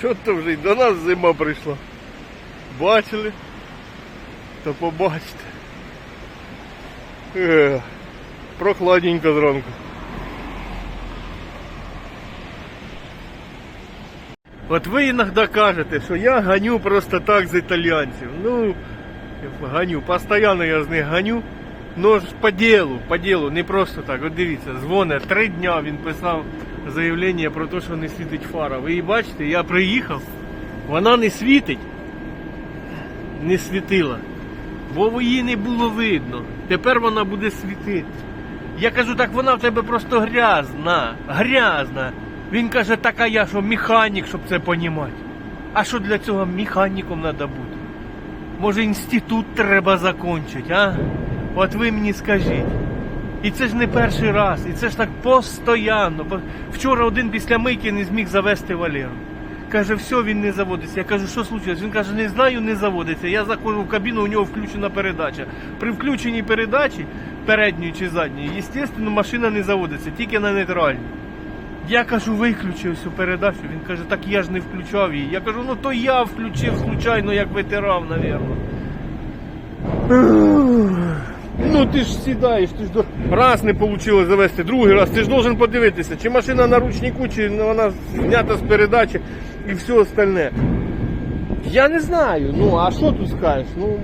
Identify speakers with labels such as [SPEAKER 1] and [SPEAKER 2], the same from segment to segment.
[SPEAKER 1] Що то вже й до нас зима прийшла. Бачили? То побачите. Е, прохладненько зранку. От ви іноді кажете, що я ганю просто так з італійців. Ну, ганю, постійно я з них ганю. Ну по ділу, по ділу, не просто так. От дивіться, дзвонить, три дня він писав заявлення про те, що не світить фара. Ви її бачите, я приїхав, вона не світить, не світила, бо її не було видно. Тепер вона буде світити. Я кажу, так вона в тебе просто грязна, грязна. Він каже, так а я що механік, щоб це понімати. А що для цього механіком треба бути? Може інститут треба закінчити, а? От ви мені скажіть. І це ж не перший раз, і це ж так постоянно. По- Вчора один після мийки не зміг завести Валеру. Каже, все, він не заводиться. Я кажу, що случилось? Він каже, не знаю, не заводиться. Я заходжу в кабіну, у нього включена передача. При включеній передачі, передньої чи задньої, звісно, машина не заводиться, тільки на нейтральній. Я кажу, виключив цю передачу. Він каже, так я ж не включав її. Я кажу, ну то я включив случайно, як витирав, напевно. Ну ти ж сідаєш, ти ж до... раз не вийшло завести, другий раз, ти ж должен подивитися, чи машина на ручнику, чи вона знята з передачі і все остальне. Я не знаю, ну а що тут скажеш? Ну,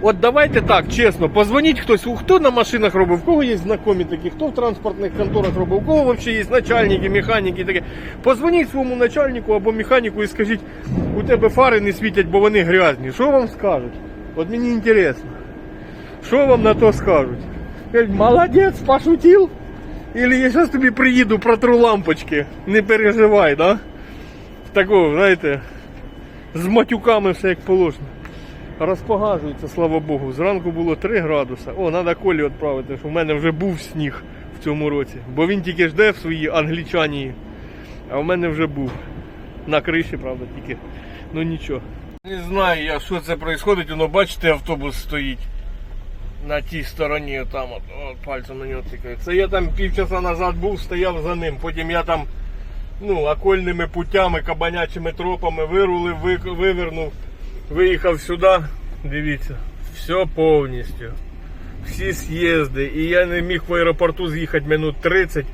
[SPEAKER 1] От давайте так, чесно, позвоніть хтось, хто на машинах робив, у кого є знайомі такі, хто в транспортних конторах робив, у кого взагалі є начальники, механіки і таке. Позвоніть своєму начальнику або механіку і скажіть, у тебе фари не світять, бо вони грязні. Що вам скажуть? От мені інтересно. Що вам на то скажуть? Кажуть, молодець, пошутив? Или я зараз тобі приїду, протру лампочки. Не переживай, да? Такого, знаєте, з матюками все як положено. Розпогажується, слава Богу. Зранку було 3 градуси. О, треба Колі відправити, що в мене вже був сніг в цьому році. Бо він тільки жде в своїй англічанії. А в мене вже був. На криші, правда, тільки. Ну нічого. Не знаю я, що це відбувається. Воно бачите, автобус стоїть на тій стороні, там от, от пальцем на нього. Це я там півчаса назад був, стояв за ним. Потім я там ну, окольними путями, кабанячими тропами вирулив, ви- вивернув, виїхав сюди. Дивіться, все повністю. Всі з'їзди. І я не міг в аеропорту з'їхати минут 30.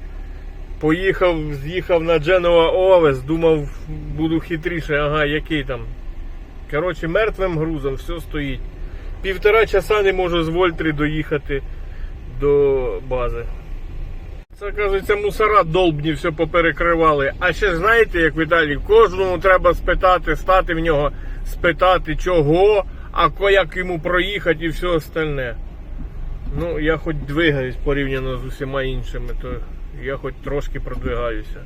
[SPEAKER 1] Поїхав, з'їхав на Дженова Овес, думав, буду хитріше, ага, який там. Коротше, мертвим грузом все стоїть. Півтора часа не можу з Вольтри доїхати до бази. Це, кажеться, мусора долбні все поперекривали. А ще знаєте, як в Італії, кожному треба спитати, стати в нього, спитати чого, а як йому проїхати і все остальне. Ну, я хоч двигаюсь порівняно з усіма іншими, то я хоч трошки продвигаюся.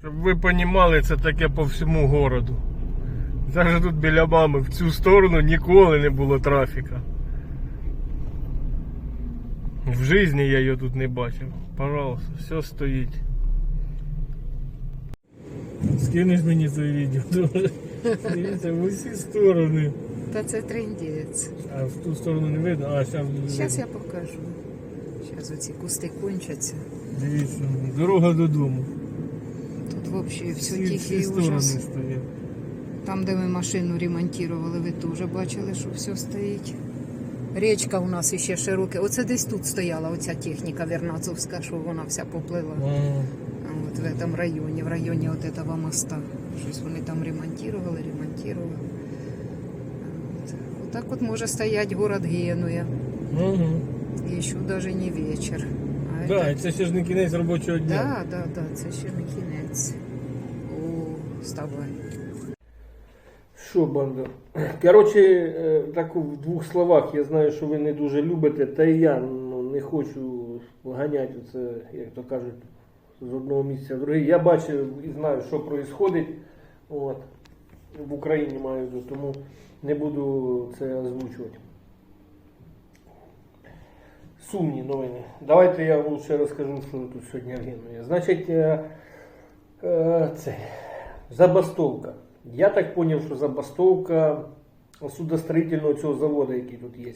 [SPEAKER 1] Щоб ви розуміли, це таке по всьому городу. Зараз тут біля мами в цю сторону ніколи не було трафіка. В житті я його тут не бачив. Пожалуйста, все стоїть. Скинеш мені це відео. Дивіться, в усі сторони.
[SPEAKER 2] Та це трендець.
[SPEAKER 1] А в ту сторону не видно, а зараз
[SPEAKER 2] Зараз я покажу. Зараз оці кусти кончаться.
[SPEAKER 1] Дивіться, дорога додому.
[SPEAKER 2] Тут взагалі все тихий
[SPEAKER 1] сторони стоять.
[SPEAKER 2] Там, де ми машину ремонтували, ви теж бачили, що все стоїть. Річка у нас ще широка. Оце десь тут стояла оця техніка Вернацовська, що вона вся поплила.
[SPEAKER 1] А,
[SPEAKER 2] А От в этом районі, в районі от этого моста. Щось вони там ремонтували, ремонтували. От. Отак от може стоять город Генуя.
[SPEAKER 1] Угу.
[SPEAKER 2] І ще навіть не вечір. А
[SPEAKER 1] Так,
[SPEAKER 2] это-
[SPEAKER 1] і це ще ж не кінець робочого дня.
[SPEAKER 2] Да, да, да, це ще не кінець. О, вставай.
[SPEAKER 1] Що, банда? Коротше, е, так в двох словах, я знаю, що ви не дуже любите, та і я ну, не хочу ганяти це, як то кажуть, з одного місця в друге. Я бачив і знаю, що відбувається. От, в Україні маю, тому не буду це озвучувати. Сумні новини. Давайте я лучше розкажу, що тут сьогодні Аргенує. Значить, е, е, це забастовка. Я так зрозумів, що забастовка судостроїтельного цього заводу, який тут є.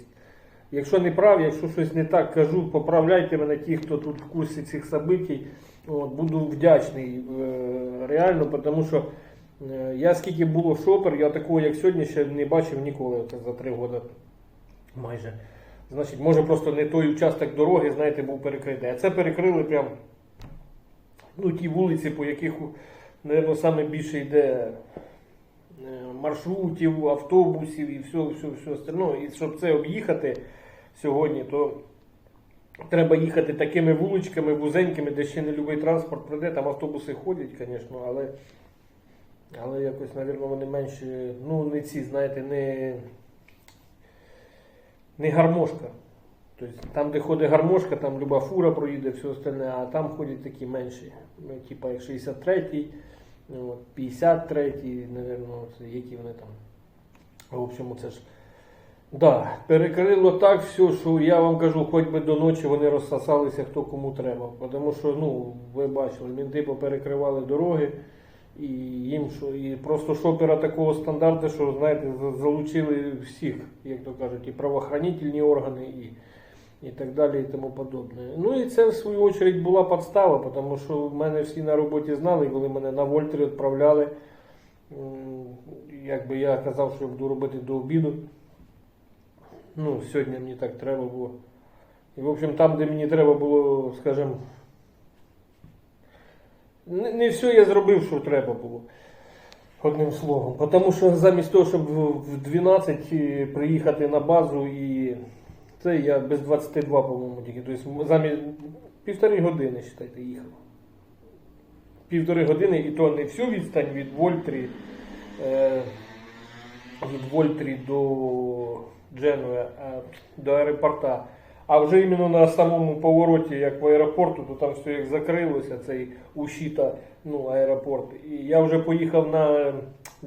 [SPEAKER 1] Якщо не прав, якщо щось не так кажу, поправляйте мене ті, хто тут в курсі цих событий. От, буду вдячний е, реально, тому що е, я скільки було шопер, я такого, як сьогодні, ще не бачив ніколи за три роки майже. Значить, може просто не той участок дороги, знаєте, був перекритий. А це перекрили прям ну, ті вулиці, по яких, мабуть, саме більше йде маршрутів, автобусів і все, все, все остальне. Ну, і щоб це об'їхати сьогодні, то треба їхати такими вуличками вузенькими, де ще не любий транспорт прийде. Там автобуси ходять, звісно, але, але якось, мабуть, вони менше, ну, не ці, знаєте, не, не гармошка. Тобто там, де ходить гармошка, там люба фура проїде, все остальне, а там ходять такі менші. Ну, типа як 63-й, ну, от 53-й, напевно, які вони там. В общем, це ж. Да, перекрило так все, що я вам кажу, хоч би до ночі вони розсосалися хто кому треба. Тому що, ну, ви бачили, мінти поперекривали дороги, і їм що, і просто шопера такого стандарту, що, знаєте, залучили всіх, як то кажуть, і правоохранительні органи, і, і так далі, і тому подобне. Ну і це в свою очередь була підстава, тому що в мене всі на роботі знали, коли мене на Вольтері відправляли. Якби я казав, що я буду робити до обіду. Ну, сьогодні мені так треба було. І, в общем, там, де мені треба було, скажімо, не, не все я зробив, що треба було. Одним словом. Тому що замість того, щоб в в 12 приїхати на базу і це я без 22, по-моєму, тільки. Тобто замість півтори години, вважайте, їхав. Півтори години, і то не всю відстань від Вольтрі, е, від Вольтрі до Дженуя, а до аеропорта. А вже іменно на самому повороті, як в аеропорту, то там все як закрилося, цей Ушіта, ну, аеропорт. І я вже поїхав на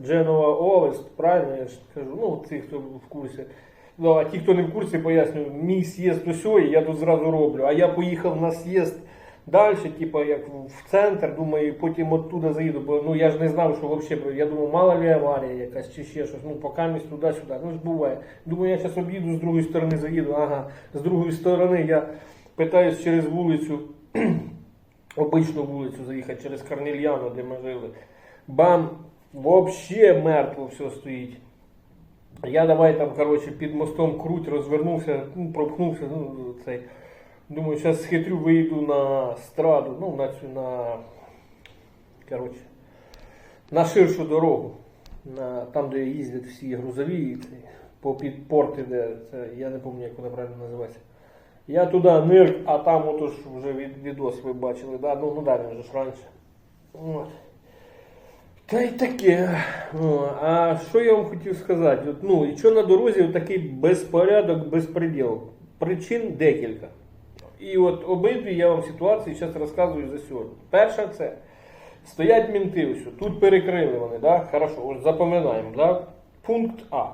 [SPEAKER 1] Дженуа Овест, правильно я ж кажу, ну, ці, хто в курсі. Ну, а ті, хто не в курсі, пояснюю, мій з'їзд усьо, і я тут зразу роблю. А я поїхав на з'їзд далі, типу, як в центр, думаю, потім оттуда заїду, бо ну я ж не знав, що взагалі, я думав, мало ли аварія якась чи ще щось, ну поки місь туди-сюди, ну ж буває. Думаю, я зараз об'їду з другої сторони, заїду, ага, з другої сторони я питаюсь через вулицю, обичну вулицю заїхати, через Корнельяну, де ми жили. Бам, взагалі мертво все стоїть. Я давай там, коротше, під мостом круть, розвернувся, ну, пропхнувся, ну, цей. Думаю, зараз схитрю, виїду на страду, ну, на цю, на, коротше, на ширшу дорогу. На, там, де їздять всі грузові, цей, по під порти, де це, я не пам'ятаю, як вона правильно називається. Я туди нирк, а там отож вже від, відос ви бачили, да? ну, ну далі вже ж раніше. От. Та й таке. О, а що я вам хотів сказати? От, ну, і що на дорозі такий безпорядок, безпреділ? Причин декілька. І от обидві я вам ситуації зараз розказую за сьогодні. Перша це стоять мінти ось. Тут перекрили вони, да? Хорошо, ось запам'ятаємо, да? Пункт А.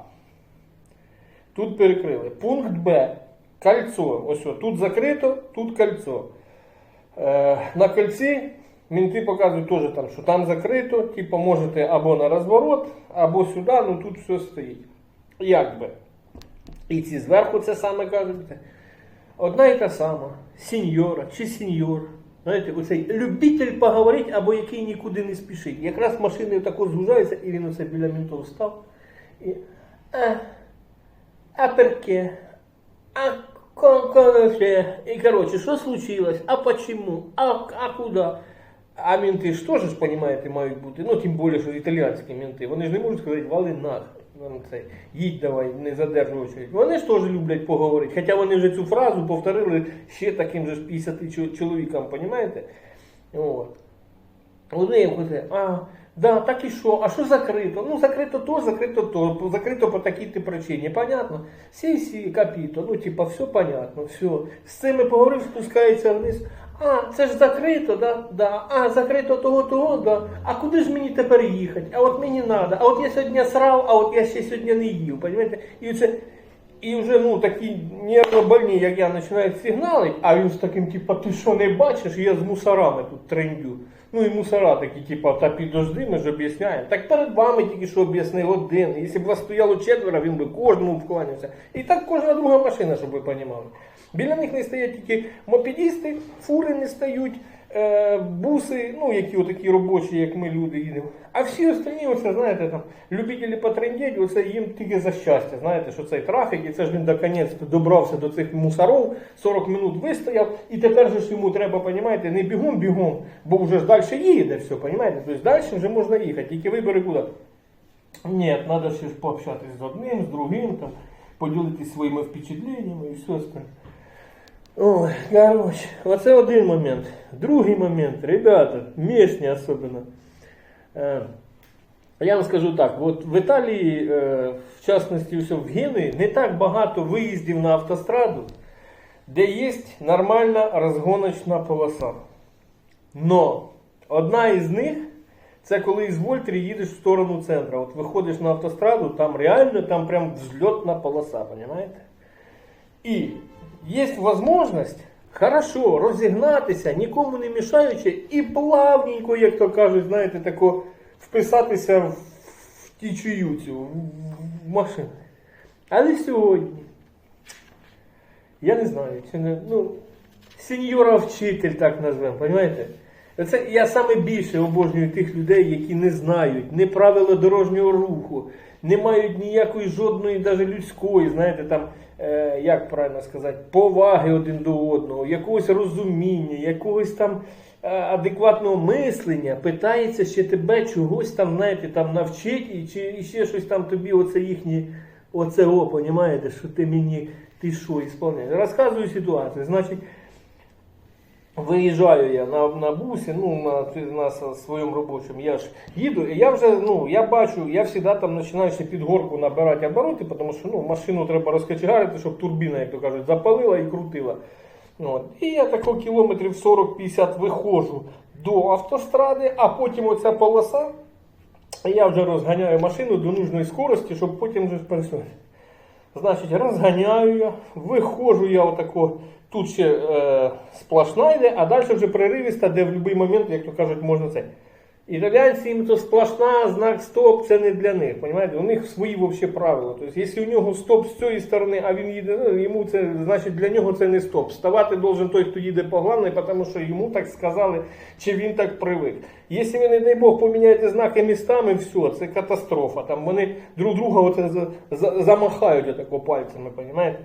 [SPEAKER 1] Тут перекрили. Пункт Б. Кольцо. Ось о, тут закрито, тут кольцо. Е, на кольці мінти показують теж там, що там закрито, типу можете або на розворот, або сюди, ну тут все стоїть. Як би. І ці зверху це саме кажуть. Одна і та сама. Сіньора чи сіньор. Знаєте, оцей любитель поговорити або який нікуди не спішить. Якраз машини тако згужаються, і він оце біля мінтов став. І, а, а перке? А конконе? І коротше, що случилось? А почему? А, а куда? А менти ж теж, ж, понимаєте, мають бути. Ну, тим більше, що італійські менти. Вони ж не можуть сказати, вали. Ну, це, їдь давай, не задержуй очередь. Вони ж теж люблять поговорити. Хоча вони вже цю фразу повторили ще таким же 50 чо- чоловікам, понимаєте? От. Вони говорять, а, да, так і що? А що закрито? Ну, закрито то, закрито то, закрито по такій-то причині. Понятно? Сі сі капіто, ну, типа, все понятно, все. З цими поговорив, спускається вниз. А, це ж закрито, да? Да. А, закрито того, того, да. А куди ж мені тепер їхати? А от мені треба. А от я сьогодні срав, а от я ще сьогодні не їв. Понимаєте? І це. І вже ну такі нервно як я починають сигналити, а він з таким, типа, ти що не бачиш, я з мусорами тут трендю. Ну і мусора такі, типу, та підожди, ми ж об'ясняємо. Так перед вами тільки що об'яснив один. Якщо б вас стояло четверо, він би кожному вклонявся. І так кожна друга машина, щоб ви розуміли. Біля них не стоять тільки мопедісти, фури не стають, е, буси, ну які отакі робочі, як ми люди їдемо. А всі остальні, оце, знаєте, там, любителі потрендіть, оце їм тільки за щастя. Знаєте, що цей трафік, і це ж він наконець добрався до цих мусоров, 40 минут вистояв, і тепер же ж йому треба, понімаєте, не бігом-бігом, бо вже ж далі їде все, понімаєте? Тобто далі вже можна їхати, тільки вибери куди. Ні, треба ще пообщатися з одним, з другим, там, поділитися своїми впечатленнями і все остальне. Ой, короче, оце один момент. Другий момент, ребята, местні особливо. Е, я вам скажу так, от в Італії, е, в частності в Генуї, не так багато виїздів на автостраду, де є нормальна розгоночна полоса. Но одна із них це коли із Вольтері їдеш в сторону центру. От виходиш на автостраду, там реально там прям взльотна полоса, понимаете? І є можливість хорошо розігнатися, нікому не мішаючи, і плавненько, як то кажуть, знаєте, тако вписатися в, тічію цю, в, машину. Але сьогодні, я не знаю, чи не, ну, сеньора вчитель, так назвемо, розумієте? Це я саме більше обожнюю тих людей, які не знають не правила дорожнього руху, не мають ніякої жодної, навіть людської, знаєте, там, як правильно сказати, поваги один до одного, якогось розуміння, якогось там е, адекватного мислення, питається ще тебе чогось там, знаєте, там навчить, і чи і ще щось там тобі, оце їхні, оце о, понімаєте, що ти мені, ти що, ісполняєш. Розказую ситуацію. Значить, Виїжджаю я на, на бусі, ну на, на своєму робочому. Я ж їду, і я вже ну я бачу, я завжди там починаю ще під горку набирати обороти, тому що ну, машину треба розкачегарити, щоб турбіна, як то кажуть, запалила і крутила. От. І я тако кілометрів 40-50 виходжу до автостради, а потім оця полоса, я вже розганяю машину до нужної скорості, щоб потім вже пересунути. Значить, розганяю я, виходжу я отако, тут ще е, сплошна йде, а далі вже преривіста, де в будь-який момент, як то кажуть, можна це. Італійці їм то сплошна, знак стоп, це не для них. Понимаєте? У них свої вообще правила. Тобто, якщо у нього стоп з цієї сторони, а він їде, ну, йому це, значить для нього це не стоп. Ставати должен той, хто їде по главній, тому що йому так сказали, чи він так привик. Якщо ви, не дай Бог, поміняєте знаки містами, все, це катастрофа. Там вони друг друга оце за, за, замахають отако пальцями, понимаєте?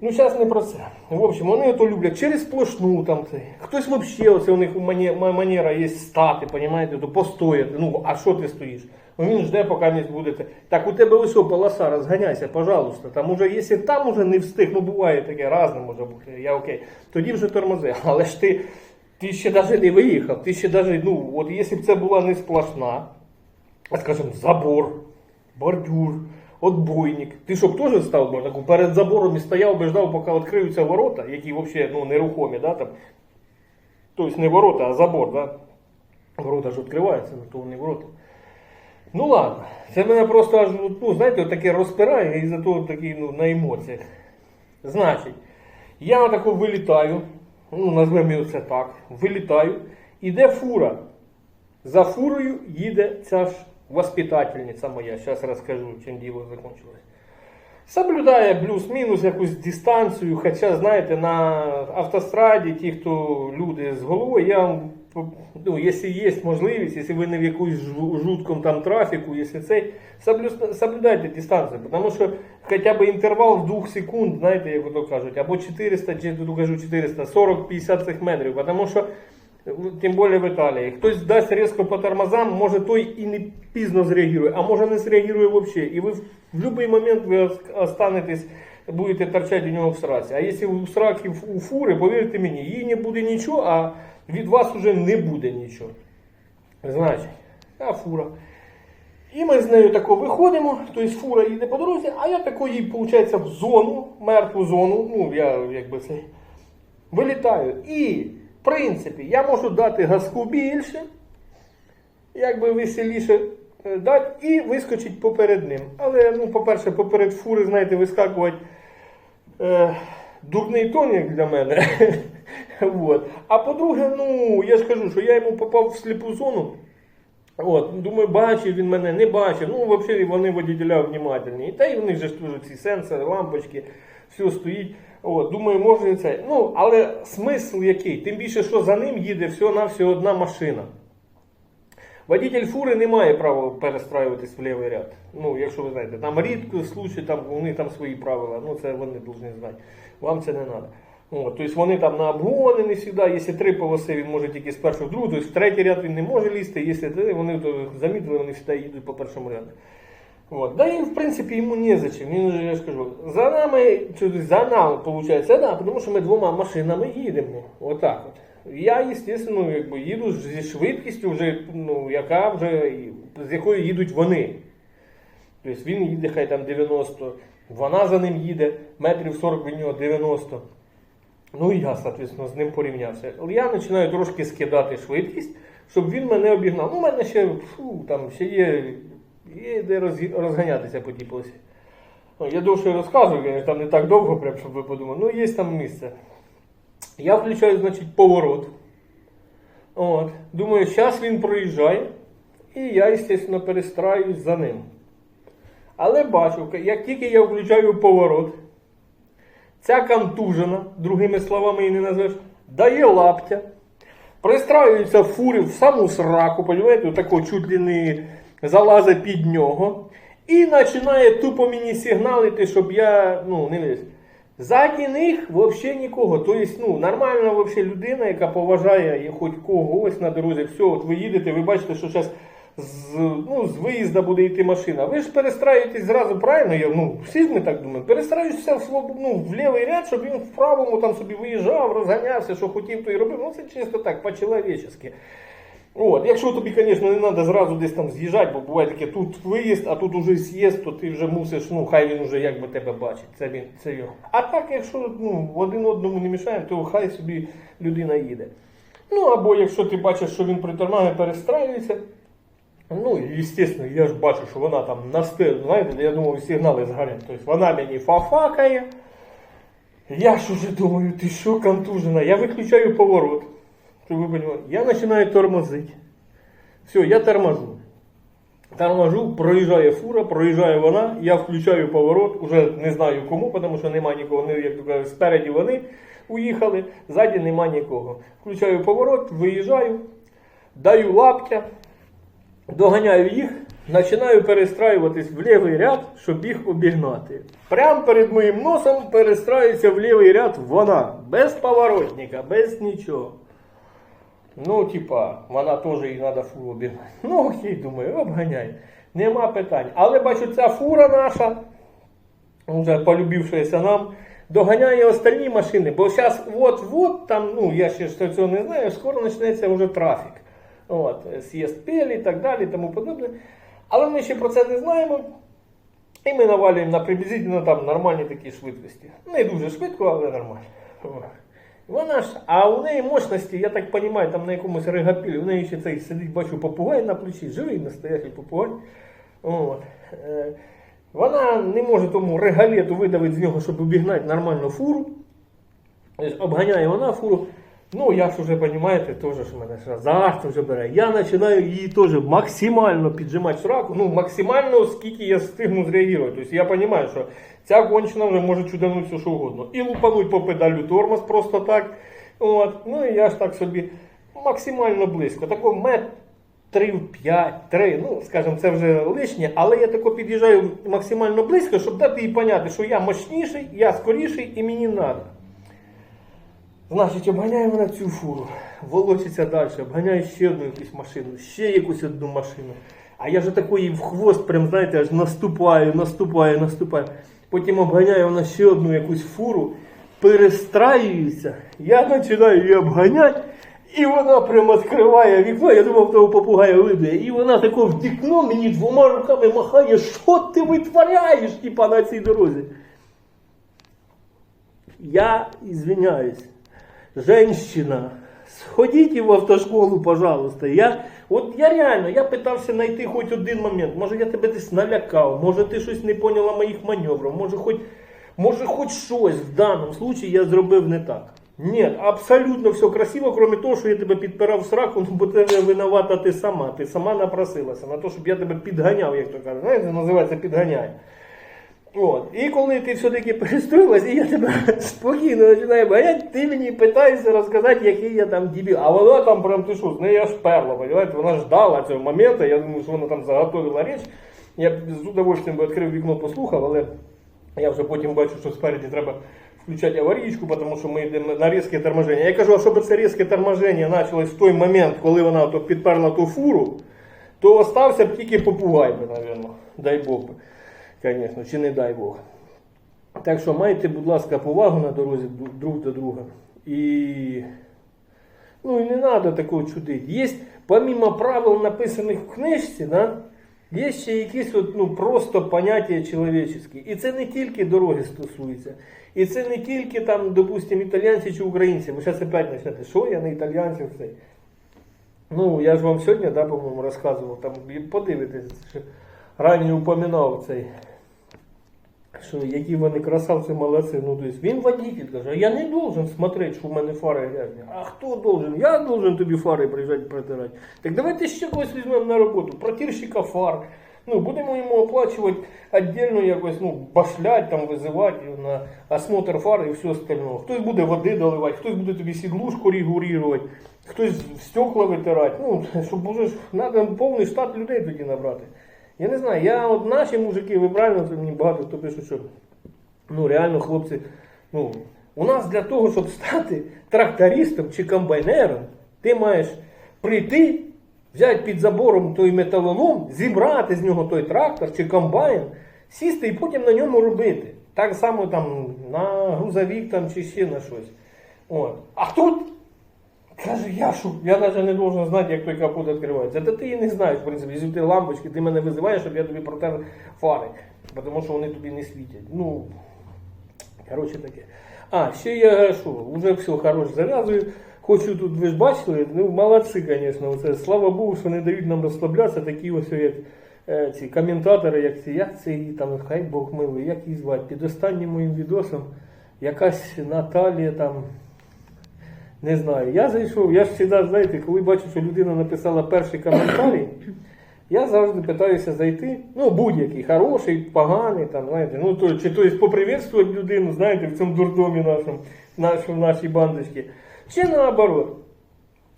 [SPEAKER 1] Ну, зараз не про це. В общем, вони ото люблять через сплошну там цей. Хтось взагалі, оце у них манера є стати, понімаєте, то постояти. Ну, а що ти стоїш? Ну, він жде, поки не будете. Так, у тебе ось полоса, розганяйся, пожалуйста. Там уже, якщо там уже не встиг, ну буває таке, разне може бути, я окей. Тоді вже тормози. Але ж ти, ти ще навіть не виїхав, ти ще навіть, ну, от якщо б це була не сплошна, а скажімо, забор, бордюр, отбойник. Ти щоб теж став би таку перед забором і стояв би ждав, поки відкриються ворота, які взагалі ну, нерухомі, да, там. Тобто не ворота, а забор, да? Ворота ж відкриваються, але то не ворота. Ну ладно, це мене просто аж, ну, знаєте, таке розпирає і за того такий ну, на емоціях. Значить, я тако вилітаю, ну, назвемо його це так, вилітаю, іде фура. За фурою їде ця ж воспитательниця моя. Зараз розкажу, чим діло закінчилось. Соблюдає плюс-мінус якусь дистанцію, хоча, знаєте, на автостраді, ті, хто люди з головою, я вам, ну, якщо є можливість, якщо ви не в якусь жу- жуткому там трафіку, якщо цей, соблюдайте дистанцію, тому що хоча б інтервал в 2 секунд, знаєте, як ото кажуть, або 400, чи кажу 400, 40-50 цих метрів, тому що тим більше в Італії. Хтось дасть різко по тормозам, може той і не пізно зреагує, а може не зреагує взагалі. І ви в будь-який момент ви останетесь, будете торчати у нього в сраці. А якщо у сраки у фури, повірте мені, їй не буде нічого, а від вас вже не буде нічого. Значить, а фура. І ми з нею тако виходимо, тобто фура їде по дорозі, а я тако їй, виходить, в зону, мертву зону, ну я якби це вилітаю. І, принципі, я можу дати газку більше, якби веселіше е, дати, і вискочить поперед ним. Але, ну, по-перше, поперед фури, знаєте, вискакувати е, дурний тон, як для мене. Вот. А по-друге, ну, я ж кажу, що я йому попав в сліпу зону. От, думаю, бачив він мене, не бачив. Ну, взагалі вони водітеля внимательні. Та й у них же ж теж ці сенсори, лампочки, все стоїть. От, думаю, може і це. Ну, але смисл який? Тим більше, що за ним їде всього-навсього одна машина. Водитель фури не має права перестраюватись в лівий ряд. Ну, якщо ви знаєте, там рідко случаї, там них там свої правила, ну це вони повинні знати. Вам це не треба. От, тобто вони там на обгони не завжди, якщо три полоси, він може тільки з першого в другу, тобто в третій ряд він не може лізти, якщо вони то замітили, вони завжди їдуть по першому ряду. От. Да і в принципі йому незачем. Він же, я ж кажу, за нами, за нами, виходить, да, тому що ми двома машинами їдемо. Отак от. Я, звісно, якби їду зі швидкістю, вже, ну, яка вже, з якою їдуть вони. Тобто він їде хай там 90, вона за ним їде, метрів 40 від нього 90. Ну і я, соответственно, з ним порівнявся. Я починаю трошки скидати швидкість, щоб він мене обігнав. Ну, у мене ще, фу, там, ще є, є де розганятися по тій полосі. Ну, я довше розказую, там не так довго, прям, щоб ви подумали. Ну, є там місце. Я включаю, значить, поворот. От. Думаю, зараз він проїжджає. І я, звісно, перестраюсь за ним. Але бачу, як тільки я включаю поворот, ця контужена, другими словами її не назвеш, дає лаптя, пристраюється в фурі в саму сраку, розумієте, тако чуть ли не залазить під нього. І починає тупо мені сигналити, щоб я ну, не ліз. Ззаді них взагалі нікого. Тобто, ну, нормальна вообще людина, яка поважає хоч когось на дорозі. Все, от ви їдете, ви бачите, що зараз з, ну, з виїзду буде йти машина. Ви ж перестраюєтесь зразу правильно, я, ну, всі ми так думаємо. Перестраюєшся в, ну, в лівий ряд, щоб він в правому там собі виїжджав, розганявся, що хотів, то і робив. Ну, це чисто так, по-чоловічески. От, якщо тобі, звісно, не треба зразу десь там з'їжджати, бо буває таке, тут виїзд, а тут уже з'їзд, то ти вже мусиш, ну хай він уже якби тебе бачить. Це це його. А так, якщо ну, один одному не мішаємо, то хай собі людина їде. Ну або якщо ти бачиш, що він притормагає, перестраюється. Ну, і, звісно, я ж бачу, що вона там на стелі, знаєте, я думаю, сигнали згорять. Тобто вона мені фафакає. Я ж уже думаю, ти що контужена? Я виключаю поворот. Щоб ви понимали. Я починаю тормозити. Все, я торможу. Торможу, проїжджає фура, проїжджає вона, я включаю поворот, уже не знаю кому, тому що немає нікого. Як то спереді вони уїхали, ззаді нема нікого. Включаю поворот, виїжджаю, даю лаптя, доганяю їх, починаю перестраюватись в лівий ряд, щоб їх обігнати. Прямо перед моїм носом перестраюється в лівий ряд вона, без поворотника, без нічого. Ну, типа, вона теж їй треба фуру обігнати. Ну, окей, думаю, обганяй. Нема питань. Але бачу, ця фура наша, вже полюбившаяся нам, доганяє остальні машини. Бо зараз от-от там, ну я ще цього не знаю, скоро почнеться вже трафік. От, з'їзд пелі і так далі, тому подобне. Але ми ще про це не знаємо. І ми навалюємо на приблизительно там нормальні такі швидкості. Не дуже швидко, але нормально. О. Вона ж, а у неї мощності, я так розумію, там на якомусь регапілі, у неї ще цей сидить, бачу, попугай на плечі, живий настоящий попугай. От. Е, Вона не може тому регалету видавити з нього, щоб обігнати нормальну фуру. Тобто Обганяє вона фуру. Ну, я ж вже, розумієте, теж ж мене азарт вже бере. Я починаю її теж максимально піджимати сраку, ну, максимально, скільки я встигну зреагувати. Тобто я розумію, що ця кончена вже може чуданути все, що угодно. І лупануть по педалю тормоз просто так. От. Ну і я ж так собі максимально близько. Тако метрів 5-3, ну, скажімо, це вже лишнє, але я тако під'їжджаю максимально близько, щоб дати їй поняти, що я мощніший, я скоріший і мені треба. Значить, обганяє вона цю фуру, волочиться далі, обганяє ще одну якусь машину, ще якусь одну машину. А я ж такої в хвост, прям, знаєте, аж наступаю, наступаю, наступаю. Потім обганяє вона ще одну якусь фуру, перестраюється, я починаю її обганяти, і вона прям відкриває вікно, я думав, того попугая виб'є. І вона тако в вікно мені двома руками махає, що ти витворяєш, типа, на цій дорозі. Я извиняюсь. Женщина, сходите в автошколу, пожалуйста. Я, от я реально, я питався знайти хоч один момент. Може я тебе десь налякав, може ти щось не поняла моїх маневрів, може хоч, може хоч щось в даному случаї я зробив не так. Ні, абсолютно все красиво, крім того, що я тебе підпирав в сраку, ну, бо це не винувата ти сама. Ти сама напросилася на те, щоб я тебе підганяв, як то кажуть. Знаєте, називається підганяй. От. І коли ти все-таки перестроїлась, і я тебе спокійно починаю ганяти, ти мені питаєшся розказати, який я там дебіл. А вона там прям ти що, з неї аж перла, понимаєте? Вона ждала цього моменту, я думаю, що вона там заготовила річ. Я б з удовольствием би відкрив вікно, послухав, але я вже потім бачу, що спереді треба включати аварійку, тому що ми йдемо на різке торможення. Я кажу, а щоб це різке торможення почалось в той момент, коли вона підперла ту фуру, то остався б тільки попугай би, напевно. Дай Бог би. Звісно, чи не дай Бог. Так що майте, будь ласка, повагу на дорозі друг до друга. І ну, і не треба такого чудити. Є, помимо правил, написаних в книжці, да, є ще якісь от, ну, просто поняття чоловічі. І це не тільки дороги стосується. І це не тільки там, допустимо, італійці чи українці. Ви зараз опять почнете, що я не італійців цей. Ну, я ж вам сьогодні, да, по-моєму, розказував, там подивитесь, що раніше упоминав цей, що які вони красавці, молодці. Ну, тобто він водитель каже, я не должен смотреть, що в мене фари грязні. А хто должен? Я должен тобі фари приїжджати протирати. Так давайте ще когось візьмемо на роботу, протирщика фар. Ну, будемо йому оплачувати віддільно якось, ну, башлять, там, визивати на осмотр фар і все остальное. Хтось буде води доливати, хтось буде тобі сідлушку регулювати, хтось стекла витирати. Ну, щоб уже ж треба повний штат людей тоді набрати. Я не знаю, я от наші мужики, ви правильно мені багато хто пише, що ну реально хлопці, ну, у нас для того, щоб стати трактористом чи комбайнером, ти маєш прийти, взяти під забором той металолом, зібрати з нього той трактор чи комбайн, сісти і потім на ньому робити. Так само там на грузовік там, чи ще на щось. От. А тут Каже, я що? Я навіть не должен знати, як той капот відкривається. Та ти і не знаєш, в принципі, якщо ти лампочки, ти мене визиваєш, щоб я тобі протер фари, тому що вони тобі не світять. Ну, коротше таке. А, ще я що, вже все хороше зав'язую. Хочу тут, ви ж бачили, ну молодці, звісно, оце, слава Богу, що не дають нам розслаблятися, такі ось як е, ці коментатори, як ці, як її там, хай Бог милий, як її звати. Під останнім моїм відосом якась Наталія там. Не знаю. Я зайшов, я ж завжди, знаєте, коли бачу, що людина написала перший коментарій, я завжди питаюся зайти, ну, будь-який, хороший, поганий, там, знаєте, ну, то, чи то поприветствувати людину, знаєте, в цьому дурдомі нашому, нашому, нашій бандочці, чи наоборот.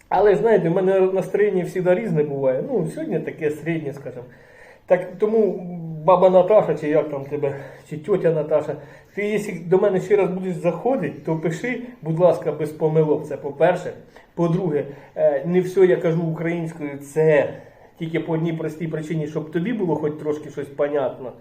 [SPEAKER 1] Але знаєте, в мене настроєння завжди різне буває. Ну, сьогодні таке середнє, скажімо. Так тому баба Наташа, чи як там тебе, чи тьотя Наташа, ти якщо до мене ще раз будеш заходити, то пиши, будь ласка, без помилок. Це по-перше. По-друге, е, не все я кажу українською, це тільки по одній простій причині, щоб тобі було хоч трошки щось понятно.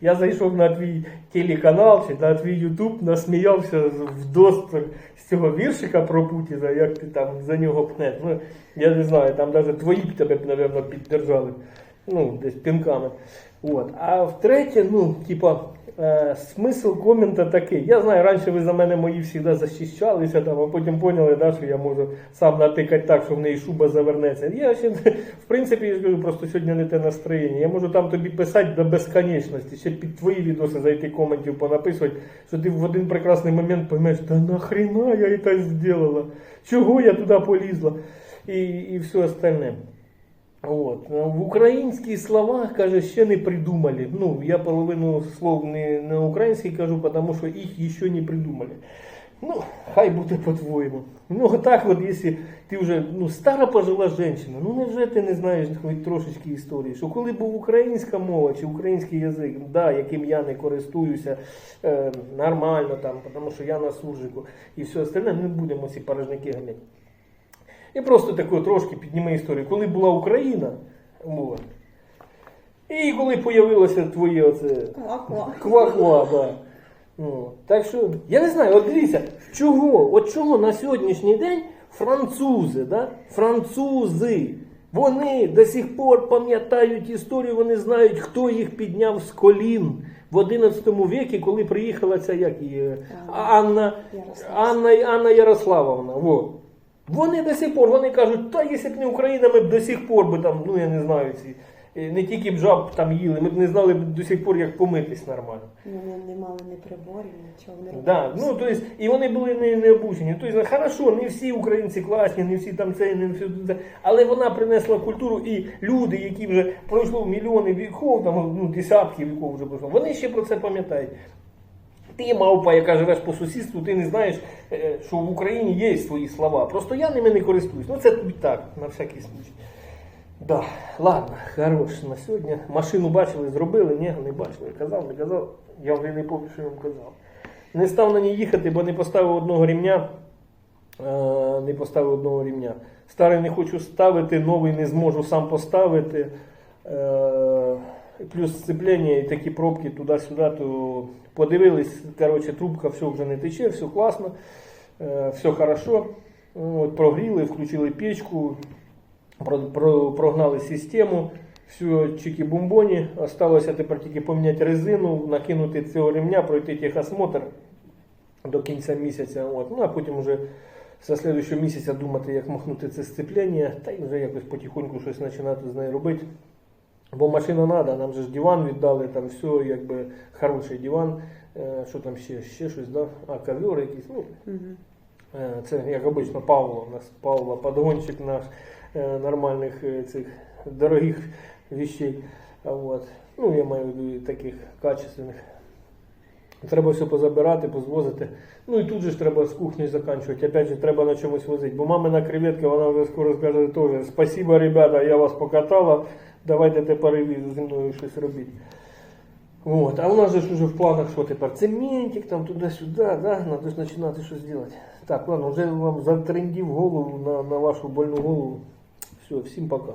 [SPEAKER 1] Я зайшов на твій телеканал чи на твій Ютуб, насміявся з- вдосталь з цього віршика про Путіна, як ти там за нього пнеш. Ну, я не знаю, там навіть твої б тебе, напевно, піддержали. Ну, десь пінками. От. А втретє, ну, типа, е, смисл комента такий. Я знаю, раніше ви за мене мої завжди захищалися, там, а потім поняли, да, що я можу сам натикати так, що в неї шуба завернеться. Я ще, в принципі, я кажу, просто сьогодні не те настроєння. Я можу там тобі писати до безконечності, ще під твої відоси зайти коментів понаписувати, що ти в один прекрасний момент поймеш, та нахрена я це зробила? Чого я туди полізла? І, і все остальне. От. В українських словах, каже, ще не придумали. Ну, я половину слов не на українській кажу, тому що їх ще не придумали. Ну, хай буде по-твоєму. Ну, так от, якщо ти вже ну, стара пожила жінка, ну невже ти не знаєш хоч трошечки історії, що коли був українська мова чи український язик, да, яким я не користуюся е, нормально, там, тому що я на суржику і все остальне, не будемо ці порожники ганяти. І просто таку трошки підніме історію. Коли була Україна, от, і коли появилося твоє оце
[SPEAKER 3] Ква-ква.
[SPEAKER 1] ква-ква, да. Ну, так що, я не знаю, от дивіться, чого, от чого на сьогоднішній день французи, да? французи, вони до сих пор пам'ятають історію, вони знають, хто їх підняв з колін в 11 віці, коли приїхала ця як її, Анна,
[SPEAKER 3] Ярославська.
[SPEAKER 1] Анна, Анна Ярославовна. Во. Вони до сих пор, вони кажуть, та якщо б не Україна, ми б до сих пор би там, ну я не знаю, ці е, не тільки б жаб там їли, ми б не знали б до сих пор, як помитись нормально.
[SPEAKER 3] Вони не мали ні приборів, нічого вони
[SPEAKER 1] Да, ну, то есть, і вони були не, не обучені. Тобто, хорошо, не всі українці класні, не всі там це, не всі це. Але вона принесла культуру, і люди, які вже пройшло мільйони віков, там, ну, десятки віков вже пройшло, вони ще про це пам'ятають. Ти, мавпа, яка живеш по сусідству, ти не знаєш, е, що в Україні є свої слова. Просто я ними не користуюсь. Ну це тобі так, на всякий случай. Да, ладно, хорош на сьогодні. Машину бачили, зробили, ні, не бачили. Казав, не казав. Я вже не пам'ятаю, що я вам казав. Не став на ній їхати, бо не поставив одного рівня. Е, Не поставив одного рівня. Старий не хочу ставити, новий не зможу сам поставити. Е, Плюс сцеплення і такі пробки туди-сюди, то подивились, коротше, трубка, все вже не тече, все класно, е, все хорошо. От, прогріли, включили печку, про, про, прогнали систему, все чики-бомбоні. Осталося тепер тільки поміняти резину, накинути цього ремня, пройти техосмотр до кінця місяця. От. Ну а потім вже з слідчого місяця думати, як махнути це сцеплення, та й вже якось потихоньку щось починати з нею робити. Бо машина треба, нам же ж диван віддали, там все, якби хороший диван. Е, Що там ще? Ще щось, да? А, ковер якийсь. Ну. Е, Це, як обично, Павло, у нас Павло, подгонщик наш е, нормальних цих дорогих вещей. Вот. Ну, я маю в виду таких качественних. Треба все позабирати, позвозити. Ну і тут же ж треба з кухні заканчувати. Опять же, треба на чомусь возити. Бо мамина креветка, вона вже скоро скаже теж. Спасибо, ребята, я вас покатала. Давайте тепер ви зі мною щось робіть. Вот. А у нас же ж уже в планах що тепер? Цементик там туди-сюди, да? Надо ж починати щось робити. Так, ладно, вже вам затрендів голову на, на вашу больну голову. Все, всім пока.